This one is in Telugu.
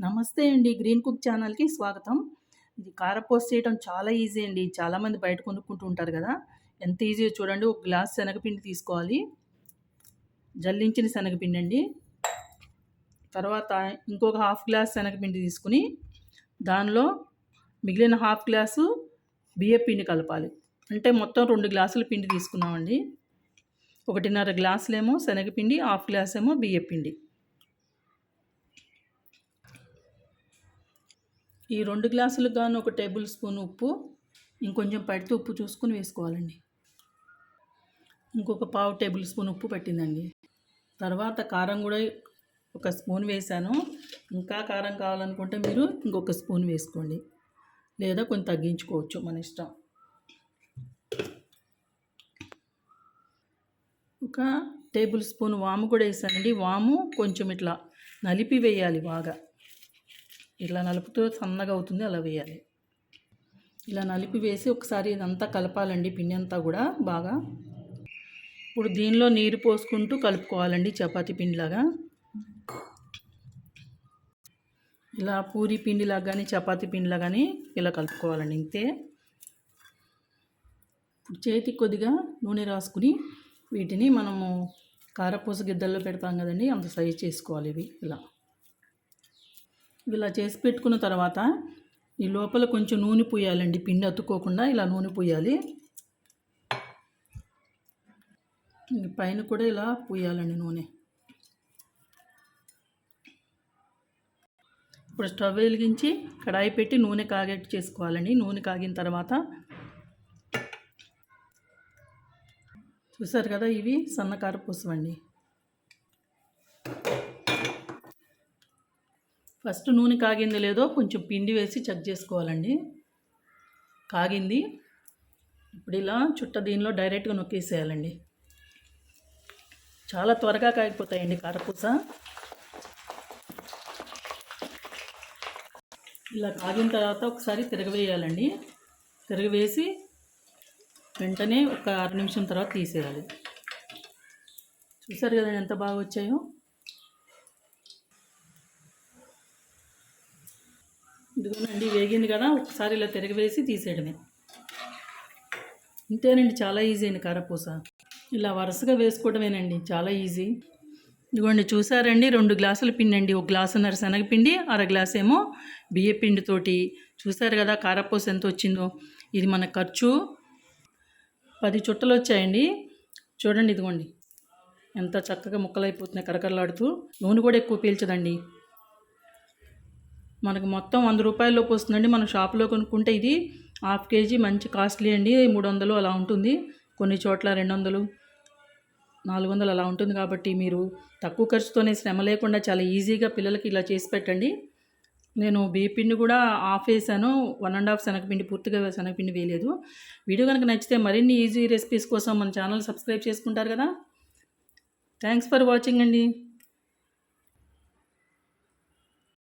నమస్తే అండి. గ్రీన్ కుక్ ఛానల్కి స్వాగతం. ఇది కారపూస చేయడం చాలా ఈజీ అండి. చాలామంది బయట కొనుక్కుంటూ ఉంటారు కదా. ఎంత ఈజీయో చూడండి. ఒక గ్లాస్ శనగపిండి తీసుకోవాలి. జల్లించిన శనగపిండి అండి. తర్వాత ఇంకొక హాఫ్ గ్లాస్ శనగపిండి తీసుకుని దానిలో మిగిలిన హాఫ్ గ్లాసు బియ్య పిండి కలపాలి. అంటే మొత్తం రెండు గ్లాసుల పిండి తీసుకున్నామండి. ఒకటిన్నర గ్లాసులేమో శనగపిండి హాఫ్ గ్లాస్ ఏమో బియ్య పిండి. ఈ రెండు గ్లాసులకు గాను ఒక టేబుల్ స్పూన్ ఉప్పు ఇంకొంచెం పడితే ఉప్పు చూసుకుని వేసుకోవాలండి. ఇంకొక పావు టేబుల్ స్పూన్ ఉప్పు పట్టిందండి. తర్వాత కారం కూడా ఒక స్పూన్ వేసాను ఇంకా కారం కావాలనుకుంటే మీరు ఇంకొక స్పూన్ వేసుకోండి. లేదా కొంచెం తగ్గించుకోవచ్చు మన ఇష్టం. ఒక టేబుల్ స్పూన్ వాము కూడా వేసానండి. వాము కొంచెం ఇట్లా నలిపి వేయాలి బాగా. ఇలా నలుపుతూ సన్నగా అవుతుంది అలా వేయాలి. ఇలా నలిపి వేసి ఒకసారి ఇదంతా కలపాలండి పిండి అంతా కూడా బాగా. ఇప్పుడు దీనిలో నీరు పోసుకుంటూ కలుపుకోవాలండి చపాతీ పిండిలాగా. ఇలా పూరి పిండిలా కానీ చపాతీ పిండిలా కానీ ఇలా కలుపుకోవాలండి ఇంతే. ఇప్పుడు చేతికి కొద్దిగా నూనె రాసుకుని వీటిని మనము కారపూస గిద్దల్లో పెడతాం కదండి అంత సైజ్ చేసుకోవాలి ఇవి ఇలా. ఇలా చేసి పెట్టుకున్న తర్వాత ఈ లోపల కొంచెం నూనె పోయాలండి పిండి అతుక్కోకుండా ఇలా నూనె పోయాలి. పైన కూడా ఇలా పోయాలండి నూనె. ఇప్పుడు స్టవ్ వెలిగించి కడాయి పెట్టి నూనె కాగేట్టు చేసుకోవాలండి. నూనె కాగిన తర్వాత చూసారు కదా ఇవి సన్నకార పూసవండి ఫస్ట్ నూనె కాగింది లేదో కొంచెం పిండి వేసి చెక్ చేసుకోవాలండి. కాగింది. ఇప్పుడు ఇలా చుట్ట దీనిలో డైరెక్ట్గా నొక్కేసేయాలండి. చాలా త్వరగా కాగిపోతాయండి కారపూస. ఇలా కాగిన తర్వాత ఒకసారి తిరగవేయాలండి. తిరగవేసి వెంటనే ఒక అర నిమిషం తర్వాత తీసేయాలి. చూసారు కదండి ఎంత బాగా వచ్చాయో? ఇదిగోనండి వేగింది కదా ఒకసారి ఇలా తిరగవేసి తీసేయడమే. ఇంతేనండి చాలా ఈజీ అండి కారపూస. ఇలా వరుసగా వేసుకోవడమేనండి చాలా ఈజీ ఇదిగోండి చూసారండి రెండు గ్లాసుల పిండి అండి ఒక గ్లాసున్నర శనగపిండి అర గ్లాస్ ఏమో బియ్య పిండితోటి చూసారు కదా కారపూస ఎంత వచ్చిందో ఇది మన ఖర్చు. పది చుట్టలు వచ్చాయండి. చూడండి ఇదిగోండి ఎంత చక్కగా ముక్కలైపోతున్నాయి కరకరలాడుతూ. నూనె కూడా ఎక్కువ పీల్చదండి. మనకు మొత్తం వంద రూపాయలలోపు వస్తుందండి. మనం షాప్లో కొనుక్కుంటే ఇది హాఫ్ కేజీ మంచి కాస్ట్లీ అండి. మూడు వందలు అలా ఉంటుంది. కొన్ని చోట్ల రెండు వందలు నాలుగు వందలు అలా ఉంటుంది కాబట్టి మీరు తక్కువ ఖర్చుతోనే శ్రమ లేకుండా చాలా ఈజీగా పిల్లలకి ఇలా చేసి పెట్టండి. నేను బియ్యపిండి కూడా ఆఫ్ వేసాను. వన్ అండ్ హాఫ్ శనగపిండి పూర్తిగా శనగపిండి వేయలేదు. వీడియో కనుక నచ్చితే మరిన్ని ఈజీ రెసిపీస్ కోసం మన ఛానల్ సబ్స్క్రైబ్ చేసుకుంటారు కదా. థ్యాంక్స్ ఫర్ వాచింగ్ అండి.